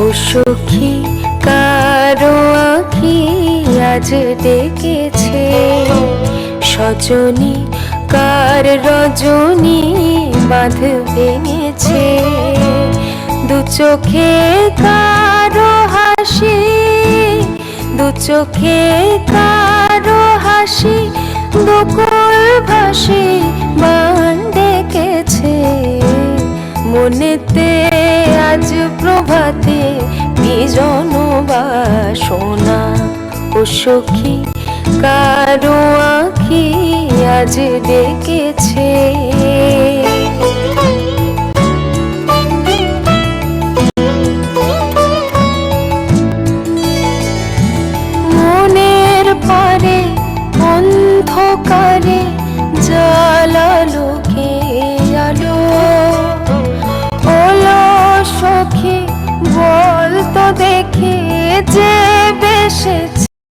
ও সখী, কারও আখি আজ ডেকেছে। সজনী, কার রজনী বাঁধ ভেঙেছে। দু চোখে কারও হাসি, দু চোখে কারও হাসি দুকুল ভাসি মান ডেকেছে। মনেতে আজ প্রভাতে বিজন বাসনা ও সখী কারও আখি আজ ডেকেছে। মনের পারে অন্ধকারে জ্বালালো সখী